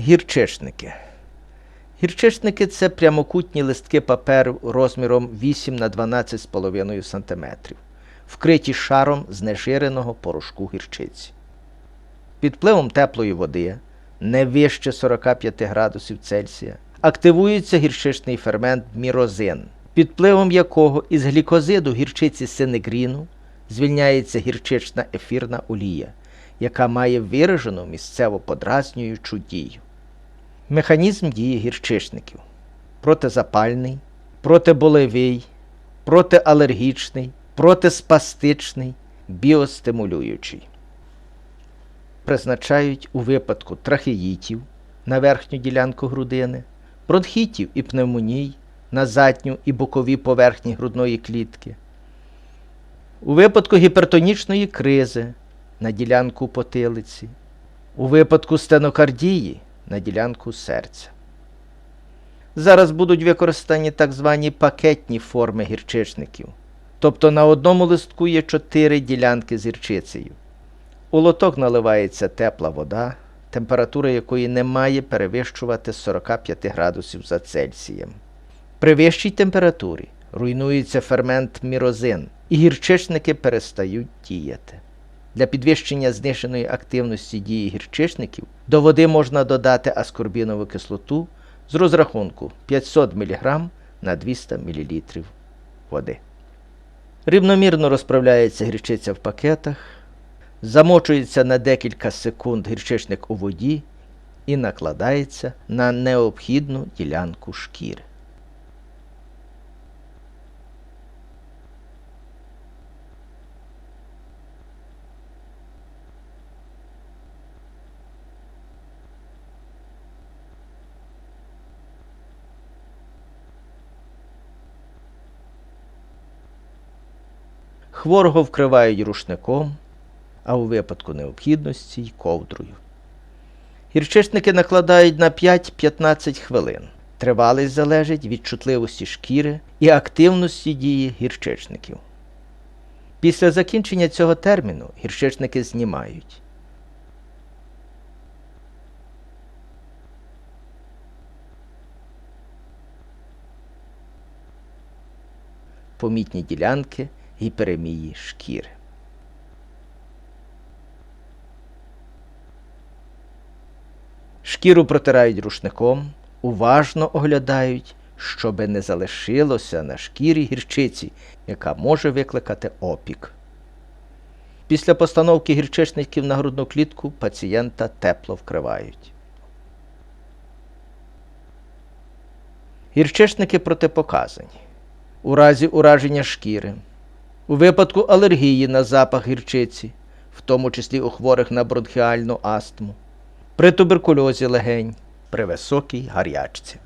Гірчишники. Гірчишники це прямокутні листки паперу розміром 8 на 12,5 см, вкриті шаром знежиреного порошку гірчиці. Під впливом теплої води, не вище 45 градусів Цельсія, активується гірчичний фермент мірозин, під впливом якого із глікозиду гірчиці синегріну звільняється гірчична ефірна олія, яка має виражену місцево подразнюючу дію. Механізм дії гірчичників протизапальний, протиболевий, протиалергічний, протиспастичний, біостимулюючий. Призначають у випадку трахеїтів на верхню ділянку грудини, бронхітів і пневмоній на задню і бокові поверхні грудної клітки, у випадку гіпертонічної кризи на ділянку потилиці, у випадку стенокардії на ділянку серця. Зараз будуть використані так звані пакетні форми гірчичників, тобто на одному листку є чотири ділянки з гірчицею. У лоток наливається тепла вода, температура якої не має перевищувати 45 градусів за Цельсієм. При вищій температурі руйнується фермент мірозин, і гірчичники перестають діяти. Для підвищення зниженої активності дії гірчичників до води можна додати аскорбінову кислоту з розрахунку 500 мг на 200 мл води. Рівномірно розправляється гірчиця в пакетах, замочується на декілька секунд гірчичник у воді і накладається на необхідну ділянку шкіри. Хворого вкривають рушником, а у випадку необхідності й ковдрою. Гірчичники накладають на 5-15 хвилин. Тривалість залежить від чутливості шкіри і активності дії гірчичників. Після закінчення цього терміну гірчичники знімають. Помітні ділянки гіперемії шкіри. Шкіру протирають рушником, уважно оглядають, щоби не залишилося на шкірі гірчиці, яка може викликати опік. Після постановки гірчичників на грудну клітку пацієнта тепло вкривають. Гірчичники протипоказані у разі ураження шкіри, у випадку алергії на запах гірчиці, в тому числі у хворих на бронхіальну астму, при туберкульозі легень, при високій гарячці.